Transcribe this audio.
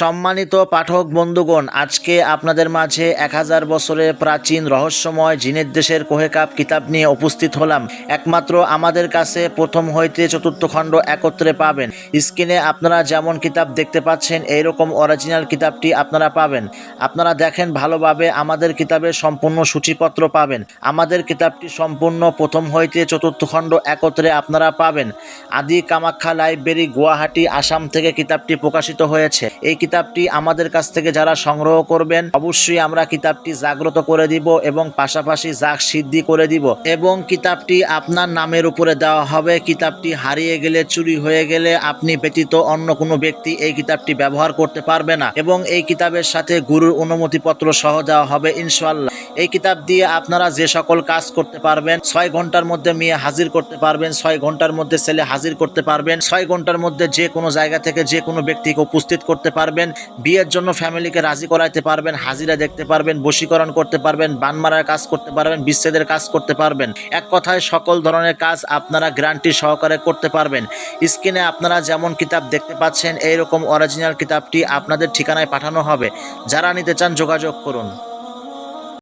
সম্মানিত পাঠক বন্ধুগণ, আজকে আপনাদের মাঝে এক হাজার বছরের প্রাচীন রহস্যময় জিনের দেশের কোহেকাপ কিতাব নিয়ে উপস্থিত হলাম। একমাত্র আমাদের কাছে প্রথম হইতে চতুর্থ খণ্ড একত্রে পাবেন। স্ক্রিনে আপনারা যেমন কিতাব দেখতে পাচ্ছেন, এইরকম অরিজিনাল কিতাবটি আপনারা পাবেন। আপনারা দেখেন ভালোভাবে আমাদের কিতাবের সম্পূর্ণ সূচিপত্র পাবেন। আমাদের কিতাবটি সম্পূর্ণ প্রথম হইতে চতুর্থ খণ্ড একত্রে আপনারা পাবেন। আদি কামাখ্যা লাইব্রেরি গুয়াহাটি, আসাম থেকে কিতাবটি প্রকাশিত হয়েছে। এই কিতাবটি আমাদের কাছ থেকে যারা সংগ্রহ করবেন, অবশ্যই আমরা কিতাবটি জাগ্রত করে দিব এবং পাশাপাশি জাগ সিদ্ধি করে দিব। এবং কিতাবটি আপনার নামের উপরে দেওয়া হবে। কিতাবটি হারিয়ে গেলে, চুরি হয়ে গেলে আপনি ব্যতীত অন্য কোনো ব্যক্তি এই কিতাবটি ব্যবহার করতে পারবে না। এবং এই কিতাবের সাথে গুরুর অনুমতিপত্র সহ দেওয়া হবে ইনশাল্লাহ এই কিতাব দিয়ে আপনারা যে সকল কাজ করতে পারবেন, ছয় ঘণ্টার মধ্যে মেয়ে হাজির করতে পারবেন, ছয় ঘণ্টার মধ্যে ছেলে হাজির করতে পারবেন, ছয় ঘণ্টার মধ্যে যে কোনো জায়গা থেকে যে কোনো ব্যক্তিকে উপস্থিত করতে পারবেন। বিয়ের জন্য ফ্যামিলিকে রাজি করাইতে পারবেন, হাজিরা দেখতে পারবেন, বশীকরণ করতে পারবেন বান মারার কাজ করতে পারবেন, বিচ্ছেদের কাজ করতে পারবেন। এক কথায় সকল ধরনের কাজ আপনারা গ্যারান্টি সহকারে করতে পারবেন। স্ক্রিনে আপনারা যেমন কিতাব দেখতে পাচ্ছেন, এইরকম অরিজিনাল কিতাবটি আপনাদের ঠিকানায় পাঠানো হবে। যারা নিতে চান যোগাযোগ করুন।